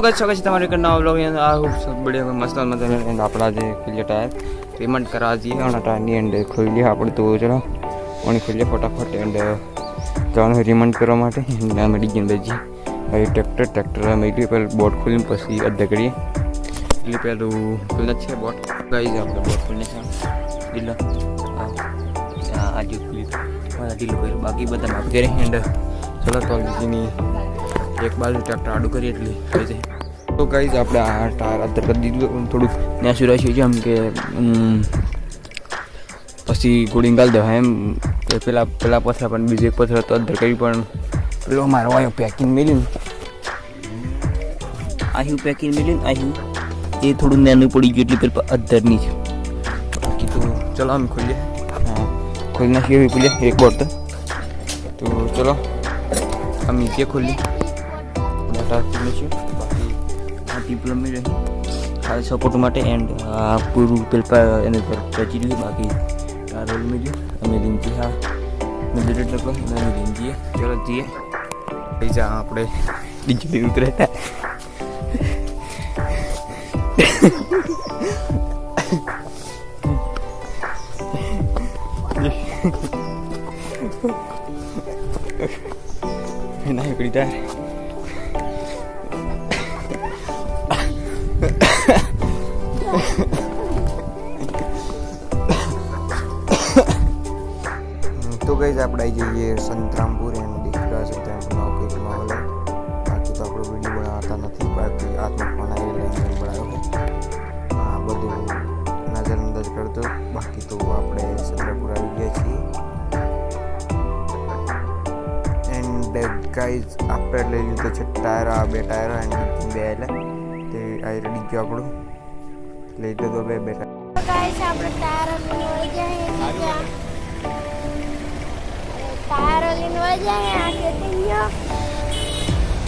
तो कैसे कैसे तुम्हारे करना आप लोग सब बढ़िया मस्त मतलब આપણા જે ખુલ્લે ટાયર પેમેન્ટ કરા જઈએ અને ટાયરની એન્ડ ખોલી લઈએ આપણે તો ચલો અને ખોલીએ ફટાફટ એન્ડ ત્રણ રિમાન્ડ કરવા માટે ના મળી ગયા બજી હવે ટ્રેક્ટર ટ્રેક્ટર મેળવી પહેલાં બોટ ખોલીને પછી અડધે કરીએ એટલે પેલું ખુલ્લે છે બોટ ગઈ જાય આપણે બોટ ખોલીને છે ડીલો આજુ ખુલ્લી ડીલો બાકી બધા માપી એન્ડ ચલો તો બીજીની એક બાજુ ટ્રેક્ટર આડું કરીએ એટલે આવી જાય તો ગાઈઝ આપણે આ ટાયર અધર કરી દીધું થોડુંક નેસું રાખ્યું છે એમ કે પછી ગોળી ગાળી દેવા એમ પેલા પેલા પથરા પણ બીજો એક પથરા તો અધર કરી પણ પેલો મારો આવ્યો પેકિંગ મેળ્યું આવ્યું પેકિંગ મેળ્યું આવ્યું એ થોડું નાનું પડી ગયું એટલે પેલા અધરની છે કીધું ચલો અમે ખોલીએ खोलना ही हुई एक बार तो चलो हम नीचे खोल लें રાખી લઈશું બાકી આ ડિપ્લોમી રહી સપોર્ટ માટે એન્ડ આ પૂરું પેલપા એને પર રચી લીધું બાકી આ રોલ મેળ્યું અમે દિનથી હા મેં રેટ લખો અને અમે દિનજીએ ચલો જઈએ પૈસા આપણે ડિજિટલી ઉતરે Nah, berita. તો ગઈ આપણે આવી જઈએ સંતરામપુર એમ દીકરા સંતરામપુરનો કંઈક માહોલ બાકી તો આપણે વિડીયો બનાવતા નથી બાકી આત્મા ફોન આવી લેન્જર બનાવ્યો આ બધું નજરઅંદાજ કરતો બાકી તો આપણે સંતરામપુર આવી ગયા છીએ એન્ડ ગાઈઝ આપણે લઈ લીધો છે ટાયર આ બે ટાયર એન્ડ બે એટલે તે આ રેડી ગયો આપણું લઈ તો બે બેટા ગાઈસ આપણે ટાયર લઈ જઈએ ટાયર લઈને વળી જઈએ આ કેટિંગ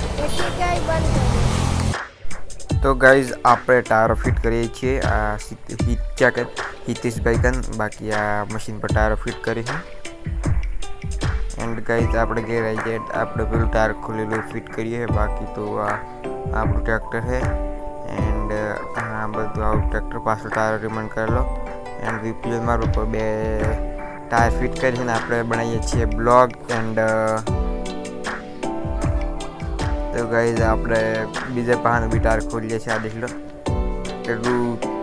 પછી કઈ બંધ તો ગાઈઝ આપણે ટાયર ફિટ કરીએ છીએ આ ક્યાં કે હિતેશભાઈ કન બાકી આ મશીન પર ટાયર ફિટ કરી છે એન્ડ ગાઈઝ આપણે ઘેર આવી જાય આપણે પેલું ટાયર ખોલેલું ફિટ કરીએ બાકી તો આ આપણું ટ્રેક્ટર છે આ બધું આવું ટ્રેક્ટર પાછળ ટાયર રિમન્ડ કરેલો એન્ડ વીપીએલ મારું ઉપર બે ટાયર ફિટ કરીને આપણે બનાવીએ છીએ બ્લોગ એન્ડ તો ગઈ આપણે બીજા પાહાનું બી ટાયર ખોલીએ છીએ આ દેખલો એટલું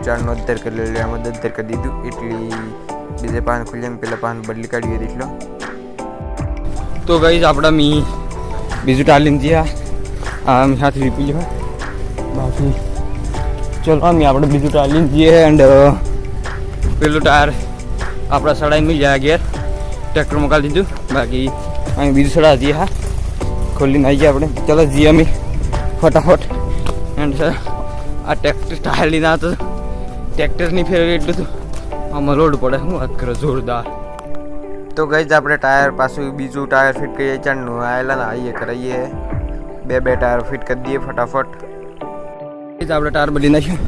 ચારનો અધર કરી લેલો એમાં અધર કરી દીધું એટલી બીજા પાન ખોલીએ પેલા પાન બદલી કાઢીએ દેખલો તો ગઈ આપણા મી બીજું ટાર લીધી આ હાથ વીપી લેવા બાકી ચલો આમ આપણે બીજું ટાયર લઈને જઈએ એન્ડ પેલું ટાયર આપણા સડાઈ મળી જાય ઘેર ટ્રેક્ટર મોકલી દીધું બાકી અહીં બીજું સડા જઈએ હા ખોલીને આવી ગયા આપણે ચલો જઈએ અમે ફટાફટ એન્ડ આ ટ્રેક્ટર ટાયર લઈને આવતો ટ્રેક્ટરની ફેરવી એટલું હતું આમાં રોડ પડે હું વાત કરો જોરદાર તો ગઈ જ આપણે ટાયર પાછું બીજું ટાયર ફિટ કરીએ ચાંદનું આવેલા ને આવીએ કરાવીએ બે બે ટાયર ફિટ કરી દઈએ ફટાફટ આપણે ટાર બદલી નાખ્યું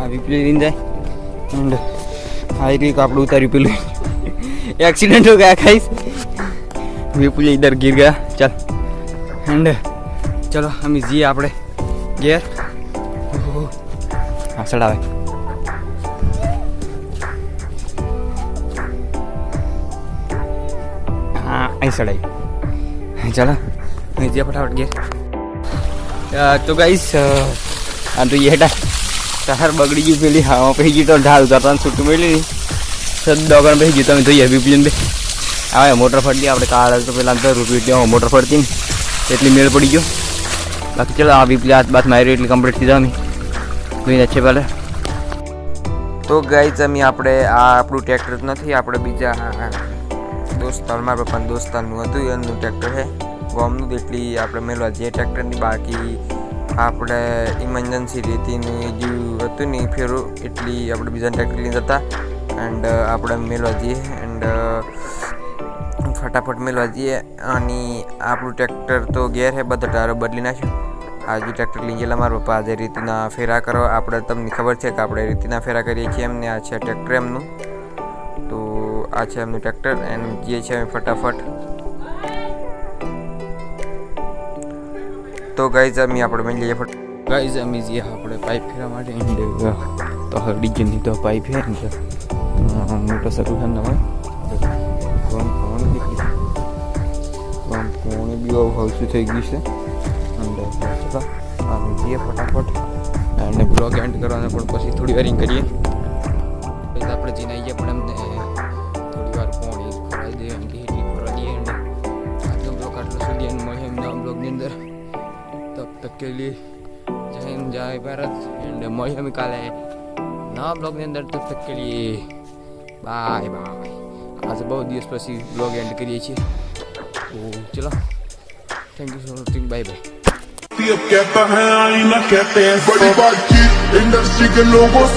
આ વીપલી લઈને જાય એન્ડ આ એક આપણે ઉતાર્યું પેલું એક્સિડન્ટ હો ગયા ખાઈશ વીપલી ઇધર ગીર ગયા ચાલ એન્ડ ચલો અમે જઈએ આપણે ઘેર હા ચડાવે હા અહીં ચડાવી ચાલો અહીં જઈએ ફટાફટ ઘેર તો ગાઈશ અને યેટા તહર બગડી ગઈ પેલી હવા પેગી તો ઢાળ જાતાન છૂટ મેલી છદ ડગણ પેગી તો મેં જોઈએ વીપિયન બે આ મોટર ફડીયા આપણે કાળ તો પેલાં તો રૂપી દીયો મોટર ફડતી એટલી મેલ પડી ગયો બાકી ચલા આ વી 50 બાત ના રે એટલે કમ્પ્લીટ કી દામી કોઈન અચ્છે પેલે તો ગાઈસ અમે આપડે આ આપળો ટ્રેક્ટર નથી આપડે બીજા દોસ્ત タル મા પર પણ દોસ્ત タル મળતું એનો ટ્રેક્ટર હે ગોમ ની દેખલી આપણે મેલવા જે ટ્રેક્ટર ની બાકી આપણે ઇમરજન્સી રેતીની જે હતું ને ફેરું એટલી આપણે બીજા ટ્રેક્ટર જતા એન્ડ આપણે મેળવા જઈએ એન્ડ ફટાફટ મેળવા જઈએ અને આપણું ટ્રેક્ટર તો ગેર હે બધા ટારો બદલી નાખ્યો આજે ટ્રેક્ટર લઈ ગયેલા મારા પપ્પા આજે રીતના ફેરા કરો આપણે તમને ખબર છે કે આપણે રીતના ફેરા કરીએ છીએ એમને આ છે ટ્રેક્ટર એમનું તો આ છે એમનું ટ્રેક્ટર એન્ડ જે છે અમે ફટાફટ તો ગાઈઝ અમે આપણે મળી જઈએ ગાઈઝ અમે જઈએ આપણે પાઇપ ફેરવા માટે એન્ડ તો હવે તો લીધો પાઇપ ફેર મોટો સર્કુશન હોય કોણ કોણ દીકરી કોણ કોણે બી હાઉસી થઈ ગઈ છે અને અમે જઈએ ફટાફટ અને બ્લોગ એન્ડ કરવાને પણ પછી થોડી વારિંગ કરીએ પછી આપણે જઈને આવીએ પણ એમને થોડી વાર કોણ ખોરાઈ દે એમ કે ખોરાઈ દઈએ આટલો બ્લોક આટલો સુધી એમ મળે એમના બ્લોગની અંદર तब के लिए जय हिंद जय भारत एंड मौज हमें काल है નવા બ્લોગની અંદર તબ તક કે લીએ બાય બાય આજે બહુ દિવસ પછી બ્લોગ એન્ડ કરીએ છીએ તો ચલો thank you for watching bye bye कहता है आईना कहते हैं बड़ी बातचीत इंडस्ट्री के लोगों